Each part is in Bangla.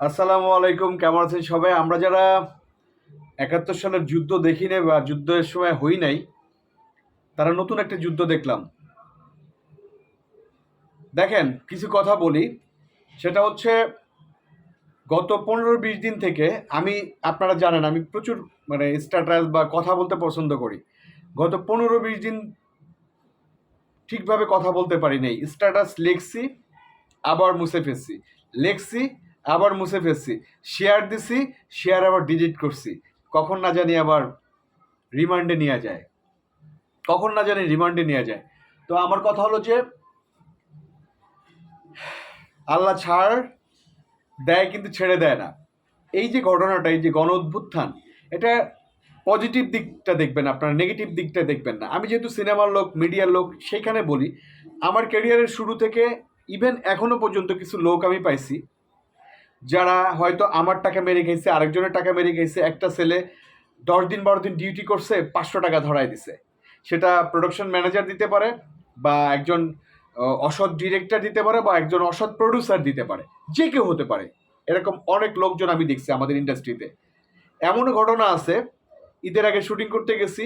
আসসালামু আলাইকুম, কেমন আছেন সবাই? আমরা যারা একাত্তর সালের যুদ্ধ দেখি নাই বা যুদ্ধের সময় হই নাই, তারা নতুন একটা যুদ্ধ দেখলাম। দেখেন, কিছু কথা বলি। সেটা হচ্ছে, গত পনেরো বিশ দিন থেকে আমি, আপনারা জানেন, আমি প্রচুর মানে স্ট্যাটাস বা কথা বলতে পছন্দ করি। গত পনেরো বিশ দিন ঠিকভাবে কথা বলতে পারি নাই। স্ট্যাটাস লিখছি, আবার মুছে ফেলছি। লিখছি আবার মুছে ফেলছি। শেয়ার দিছি শেয়ার আবার ডিলিট করছি। কখন না জানি আবার রিমান্ডে নেওয়া যায়। কখন না জানি রিমান্ডে নেওয়া যায়। তো আমার কথা হলো যে, আল্লাহ ছাড়, দেয় কিন্তু ছেড়ে দেয় না। এই যে ঘটনাটা, এই যে গণ অভ্যুত্থান, এটা পজিটিভ দিকটা দেখবেন আপনারা নেগেটিভ দিকটা দেখবেন না। আমি যেহেতু সিনেমার লোক মিডিয়ার লোক, সেইখানে বলি, আমার ক্যারিয়ারের শুরু থেকে ইভেন এখনও পর্যন্ত কিছু লোক আমি পাইছি যারা হয়তো আমার টাকা মেরে গেছে আরেকজনের টাকা মেরে গেছে একটা ছেলে দশ দিন বারো দিন ডিউটি করছে, পাঁচশো টাকা ধরাই দিছে। সেটা প্রোডাকশন ম্যানেজার দিতে পারে বা একজন অসৎ ডিরেক্টর দিতে পারে বা একজন অসৎ প্রডিউসার দিতে পারে। যে কেউ হতে পারে। এরকম অনেক লোকজন আমি দেখছি আমাদের ইন্ডাস্ট্রিতে এমনও ঘটনা আছে, ঈদের আগে শুটিং করতে গেছি,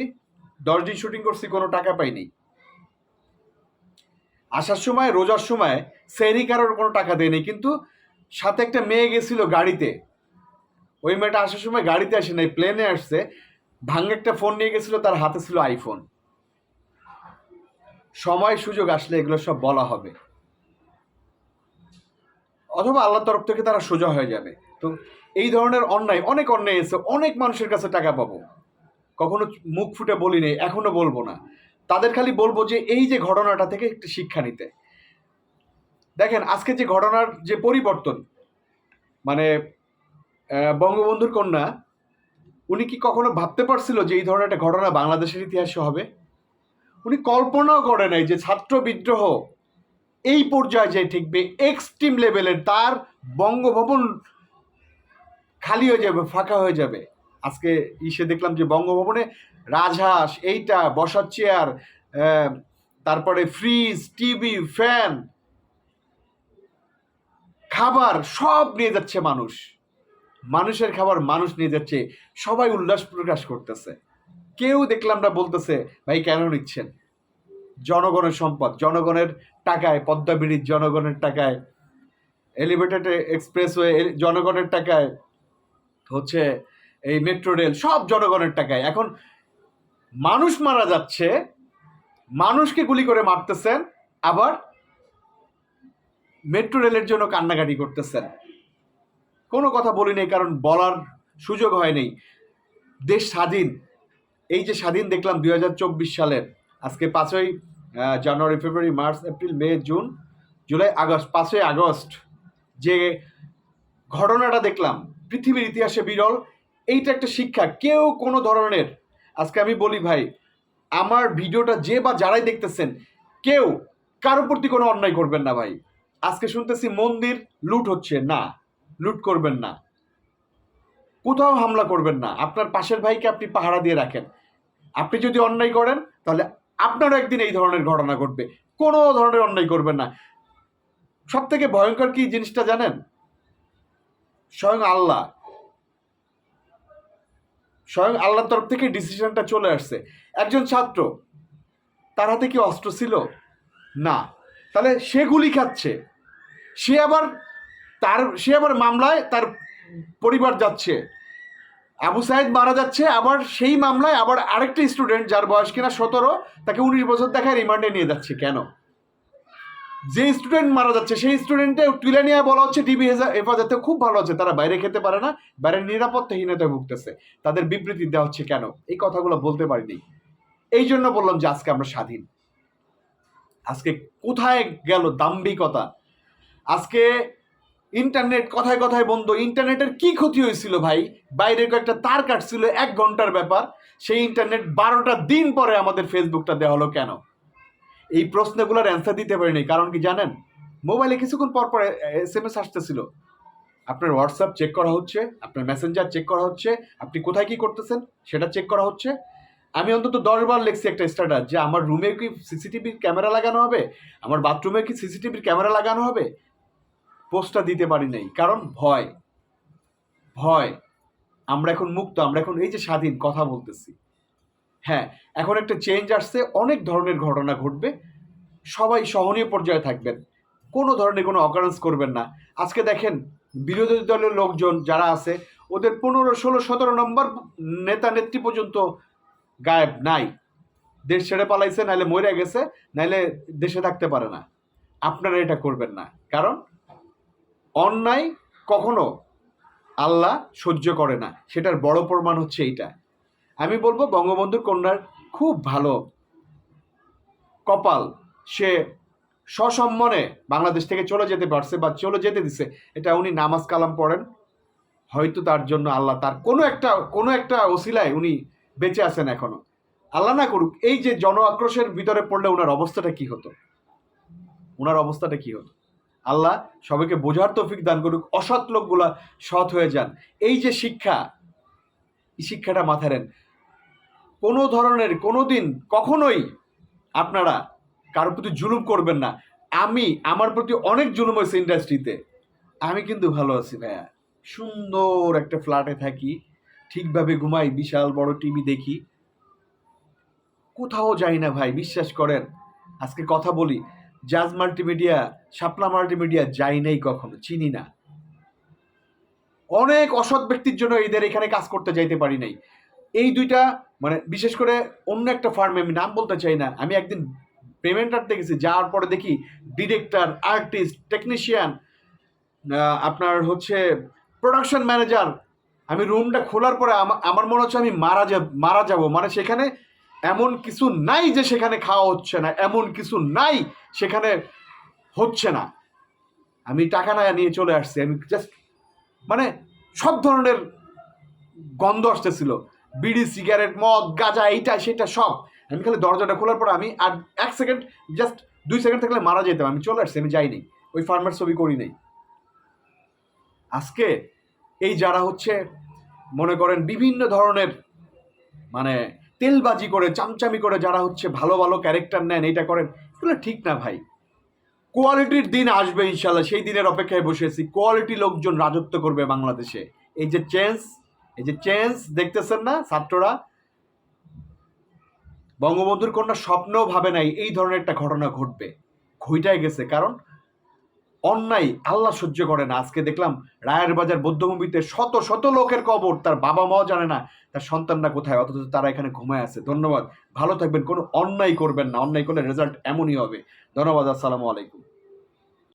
দশ দিন শুটিং করছি, কোনো টাকা পাইনি আসার সময়, রোজার সময় সেরি কারোর কোনো টাকা দেয়নি কিন্তু সাথে একটা মেয়ে গেছিল গাড়িতে। ওই মেয়েটা আসার সময় গাড়িতে আসে নাই প্লেনে আসছে। ভাঙে একটা ফোন নিয়ে গেছিল, তার হাতে ছিল আইফোন সময় সুযোগ আসলে এগুলো সব বলা হবে। অথবা আল্লাহর তরফ থেকে তারা সোজা হয়ে যাবে। তো এই ধরনের অন্যায়, অনেক অন্যায় এসে অনেক মানুষের কাছে টাকা পাবো। কখনো মুখ ফুটে বলি নেই, এখনও বলব না। তাদের খালি বলব যে এই যে ঘটনাটা থেকে একটু শিক্ষা নিতে। দেখেন, আজকে যে ঘটনার যে পরিবর্তন মানে বঙ্গবন্ধুর কন্যা, উনি কি কখনো ভাবতে পারছিল যে এই ধরনের একটা ঘটনা বাংলাদেশের ইতিহাসে হবে? উনি কল্পনাও করে নাই যে ছাত্র বিদ্রোহ এই পর্যায়ে যে ঠিকবে এক্সট্রিম লেভেলের তার বঙ্গভবন খালি হয়ে যাবে, ফাঁকা হয়ে যাবে। আজকে ইসে দেখলাম যে বঙ্গভবনে রাজহাঁস, এইটা, বসার চেয়ার তারপরে ফ্রিজ টিভি ফ্যান খাবার সব নিয়ে যাচ্ছে মানুষ। মানুষের খাবার মানুষ নিয়ে যাচ্ছে। সবাই উল্লাস প্রকাশ করতেছে। কেউ দেখলাম না বলতেছে, ভাই, কেন নিচ্ছেন? জনগণের সম্পদ, জনগণের টাকায় পদ্মা জনগণের টাকায় এলিভেটেড এক্সপ্রেসওয়ে জনগণের টাকায়, হচ্ছে এই মেট্রো রেল সব জনগণের টাকায়। এখন মানুষ মারা যাচ্ছে, মানুষকে গুলি করে মারতেছেন, আবার মেট্রো রেলের জন্য কান্নাকাটি করতেছেন। কোনো কথা বলি নেই, কারণ বলার সুযোগ হয়নি দেশ স্বাধীন। এই যে স্বাধীন দেখলাম দুই হাজার চব্বিশ সালের, আজকে পাঁচই জানুয়ারি, ফেব্রুয়ারি, মার্চ, এপ্রিল, মে, জুন, জুলাই, আগস্ট, পাঁচই আগস্ট যে ঘটনাটা দেখলাম, পৃথিবীর ইতিহাসে বিরল, এইটা একটা শিক্ষা। কেউ কোনো ধরনের, আজকে আমি বলি ভাই, আমার ভিডিওটা যে বা যারাই দেখতেছেন, কেউ কারও প্রতি কোনো অন্যায় করবেন না ভাই। আজকে শুনতেছি মন্দির লুট হচ্ছে। না, লুট করবেন না। কোথাও হামলা করবেন না। আপনার পাশের ভাইকে আপনি পাহারা দিয়ে রাখেন। আপনি যদি অন্যায় করেন, তাহলে আপনারও একদিন এই ধরনের ঘটনা ঘটবে। কোনো ধরনের অন্যায় করবেন না। সব থেকে ভয়ঙ্কর কি জিনিসটা জানেন? স্বয়ং আল্লাহ। স্বয়ং আল্লাহর তরফ থেকে ডিসিশনটা চলে আসছে। একজন ছাত্র, তার হাতে কি অস্ত্র ছিল? না। তাহলে সে গুলি খাচ্ছে। সে আবার তার, সে আবার মামলায় তার পরিবার যাচ্ছে। আবু সাইদ মারা যাচ্ছে, আবার সেই মামলায় আবার আরেকটা স্টুডেন্ট যার বয়স কিনা সতেরো, তাকে উনিশ বছর দেখায় রিমান্ডে নিয়ে যাচ্ছে। কেন? যে স্টুডেন্ট মারা যাচ্ছে, সেই স্টুডেন্টে তুলে নিয়ে বলা হচ্ছে, ডিবি হেফাজতে খুব ভালো আছে, তারা বাইরে খেতে পারে না, বাইরে নিরাপত্তাহীনতায় ভুগতেছে। তাদের বিবৃতি দেওয়া হচ্ছে কেন? এই কথাগুলো বলতে পারিনি। এই জন্য বললাম যে আজকে আমরা স্বাধীন। আজকে কোথায় গেল দাম্ভিকতা? আজকে ইন্টারনেট কথায় কথায় বন্ধ ইন্টারনেটের কি ক্ষতি হয়েছিল ভাই? বাইরে কয়েকটা তার কাটছিল, এক ঘণ্টার ব্যাপার। সেই ইন্টারনেট বারোটা দিন পরে আমাদের ফেসবুকটা দেওয়া হলো কেন? এই প্রশ্নগুলোর অ্যান্সার দিতে পারিনি, কারণ কি জানেন? মোবাইলে কিছুক্ষণ পর পর এস এম এস আসতেছিল। আপনার হোয়াটসঅ্যাপ চেক করা হচ্ছে, আপনার মেসেঞ্জার চেক করা হচ্ছে, আপনি কোথায় কি করতেছেন সেটা চেক করা হচ্ছে। আমি অন্তত দশবার লিখছি একটা স্ট্যাটাস যে আমার রুমে কি সিসিটিভির ক্যামেরা লাগানো হবে? আমার বাথরুমে কি সিসিটিভির ক্যামেরা লাগানো হবে? পোস্টটা দিতে পারি নাই, কারণ ভয়। ভয়। আমরা এখন মুক্ত, আমরা এখন এই যে স্বাধীন, কথা বলতেছি। হ্যাঁ এখন একটা চেঞ্জ আসছে, অনেক ধরনের ঘটনা ঘটবে। সবাই সহনীয় পর্যায়ে থাকবেন। কোনো ধরনের কোনো অকারেন্স করবেন না। আজকে দেখেন, বিরোধী দলের লোকজন যারা আছে, ওদের পনেরো, ষোলো, সতেরো নম্বর নেতা নেত্রী পর্যন্ত গায়েব নাই। দেশ ছেড়ে পালাইছে নাহলে মরে গেছে নাহলে দেশে থাকতে পারে না। আপনারা এটা করবেন না। কারণ অন্যায় কখনো আল্লাহ সহ্য করে না। সেটার বড় প্রমাণ হচ্ছে এইটা। আমি বলব, বঙ্গবন্ধুর কন্যার খুব ভালো কপাল। সে সসম্মানে বাংলাদেশ থেকে চলে যেতে পারছে বা চলে যেতে দিছে। এটা উনি নামাজ কালাম পড়েন। হয়তো তার জন্য আল্লাহ তার কোনো একটা কোনো একটা ওসিলায় উনি বেঁচে আছেন এখনও। আল্লাহ না করুক, এই যে জন আক্রোশের ভিতরে পড়লে ওনার অবস্থাটা কি হতো? ওনার অবস্থাটা কি হতো? আল্লাহ সবাইকে বোঝার তৌফিক দান করুক, অসৎ লোকগুলা সৎ হয়ে যান। এই যে শিক্ষা, এই শিক্ষাটা মাথায় নেন। কোনো ধরনের কোনো দিন কখনোই আপনারা কারোর প্রতি জুলুম করবেন না। আমি, আমার প্রতি অনেক জুলুম হয়েছে ইন্ডাস্ট্রিতে আমি কিন্তু ভালো আছি ভাইয়া। সুন্দর একটা ফ্ল্যাটে থাকি, ঠিকভাবে ঘুমাই, বিশাল বড় টিভি দেখি। কোথাও যাই না ভাই, বিশ্বাস করেন। আজকে কথা বলি। জাজ মাল্টিমিডিয়া, শাপলা মাল্টিমিডিয়া যাই নাই কখনো, চিনি না। অনেক অসৎ ব্যক্তির জন্য এদের এখানে কাজ করতে যাইতে পারি নাই। এই দুইটা মানে বিশেষ করে অন্য একটা ফার্মে আমি নাম বলতে চাই না, আমি একদিন পেমেন্ট আনতে গেছি যাওয়ার পরে দেখি ডিরেক্টর, আর্টিস্ট, টেকনিশিয়ান আপনার হচ্ছে প্রোডাকশন ম্যানেজার। আমি রুমটা খোলার পরে আমা- আমার মনে হচ্ছে আমি মারা যাব মারা যাব। মানে সেখানে এমন কিছু নাই যে সেখানে খাওয়া হচ্ছে না, এমন কিছু নাই সেখানে হচ্ছে না। আমি টাকা না নিয়ে চলে আসছি, আমি জাস্ট মানে সব ধরনের গন্ধ আসতেছিল। বিড়ি, সিগারেট, মদ, গাঁজা, এইটা, সেটা সব। আমি খালি দরজাটা খোলার পর আমি আর এক সেকেন্ড জাস্ট দুই সেকেন্ড থাকলে মারা যেতাম, আমি চলে আসছি, আমি যাইনি। ওই ফার্মার ছবি করি নাই। আজকে এই যারা হচ্ছে, মনে করেন বিভিন্ন ধরনের মানে তেলবাজি করে, চামচামি করে যারা হচ্ছে ভালো ভালো ক্যারেক্টার নেন, এইটা করেন, এগুলো ঠিক না ভাই। কোয়ালিটির দিন আসবে ইনশাল্লাহ, সেই দিনের অপেক্ষায় বসে আছি। কোয়ালিটি লোকজন রাজত্ব করবে বাংলাদেশে। এই যে চেঞ্জ এই যে চেঞ্জ দেখতেছেন না ছাত্ররা? বঙ্গবন্ধুর কন্যা স্বপ্নও ভাবে নাই, এই ধরনের একটা ঘটনা ঘটবে। ঘইটাই গেছে, কারণ অন্যায় আল্লাহ সহ্য করে না। আজকে দেখলাম রায়ের বাজার বৌদ্ধভূমিতে শত শত লোকের কবর। তার বাবা মাও জানে না তার সন্তানরা কোথায়, অথচ তারা এখানে ঘুমায় আছে। ধন্যবাদ। ভালো থাকবেন, কোনো অন্যায় করবেন না। অন্যায় করলে রেজাল্ট এমনই হবে। ধন্যবাদ, আসসালামু আলাইকুম।